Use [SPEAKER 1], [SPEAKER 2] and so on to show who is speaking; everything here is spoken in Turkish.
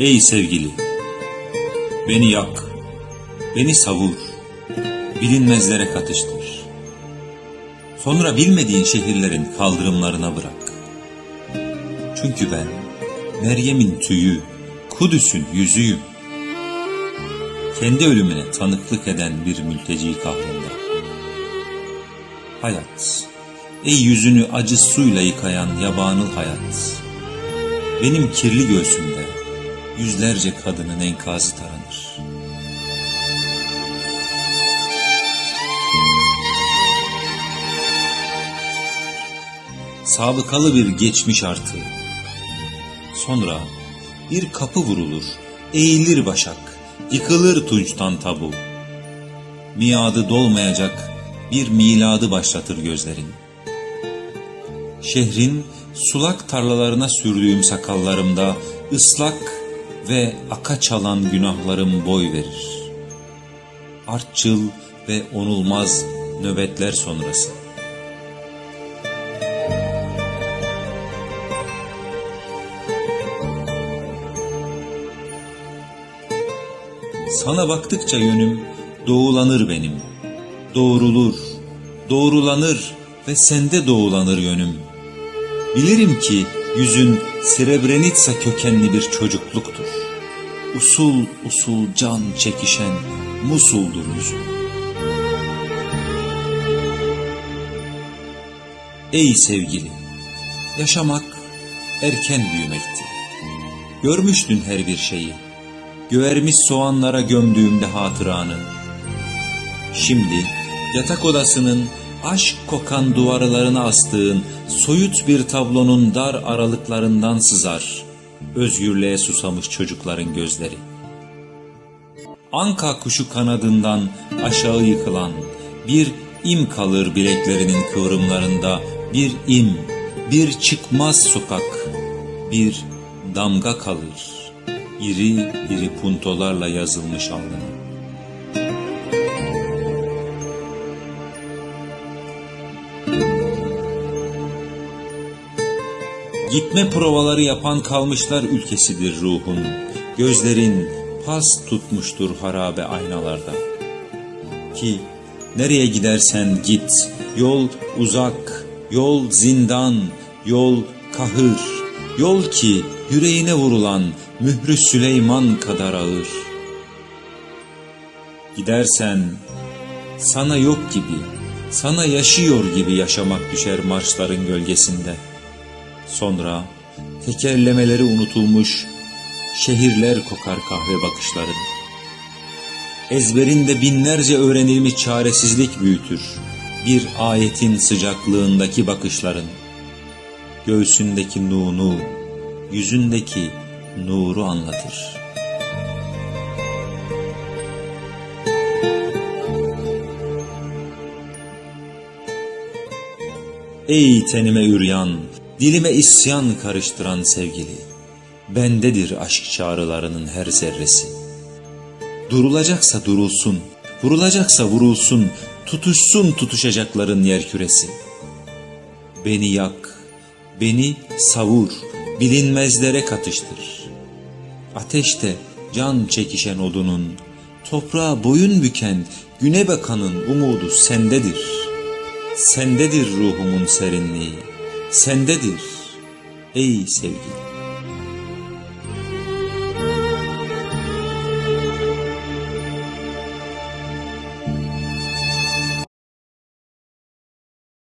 [SPEAKER 1] Ey sevgili, beni yak, beni savur, bilinmezlere katıştır. Sonra bilmediğin şehirlerin kaldırımlarına bırak. Çünkü ben Meryem'in tüyü, Kudüs'ün yüzüyüm. Kendi ölümüne tanıklık eden bir mülteci kahrında. Hayat, ey yüzünü acı suyla yıkayan yabanıl hayat. Benim kirli göğsümde yüzlerce kadının enkazı taranır. Sabıkalı bir geçmiş artı. Sonra bir kapı vurulur, eğilir başak, yıkılır tunçtan tabu. Miadı dolmayacak bir miladı başlatır gözlerin. Şehrin sulak tarlalarına sürdüğüm sakallarımda ıslak ve aka çalan günahlarım boy verir. Artçıl ve onulmaz nöbetler sonrası. Sana baktıkça yönüm doğulanır benim. Doğrulur, doğrulanır ve sende doğulanır yönüm. Bilirim ki yüzün Srebrenica kökenli bir çocukluktur. Usul usul can çekişen Musul'dur yüzün. Ey sevgili, yaşamak erken büyümekti. Görmüştün her bir şeyi. Göğermiş soğanlara gömdüğümde hatıranı. Şimdi yatak odasının aşk kokan duvarlarına astığın soyut bir tablonun dar aralıklarından sızar özgürlüğe susamış çocukların gözleri. Anka kuşu kanadından aşağı yıkılan bir im kalır bileklerinin kıvrımlarında bir im, bir çıkmaz sokak, bir damga kalır iri iri puntolarla yazılmış alnına. Gitme provaları yapan kalmışlar ülkesidir ruhun. Gözlerin pas tutmuştur harabe aynalarda. Ki nereye gidersen git, yol uzak, yol zindan, yol kahır, yol ki yüreğine vurulan mührü Süleyman kadar ağır. Gidersen sana yok gibi, sana yaşıyor gibi yaşamak düşer marşların gölgesinde. Sonra tekerlemeleri unutulmuş şehirler kokar kahve bakışların. Ezberinde binlerce öğrenilmiş çaresizlik büyütür bir ayetin sıcaklığındaki bakışların. Göğsündeki nunu, yüzündeki nuru anlatır. Ey tenime üryan, dilime isyan karıştıran sevgili, bendedir aşk çağrılarının her zerresi. Durulacaksa durulsun, vurulacaksa vurulsun, tutuşsun tutuşacakların yerküresi. Beni yak, beni savur, bilinmezlere katıştır. Ateşte can çekişen odunun, toprağa boyun büken güne bakanın umudu sendedir. Sendedir ruhumun serinliği, sendedir ey sevgili.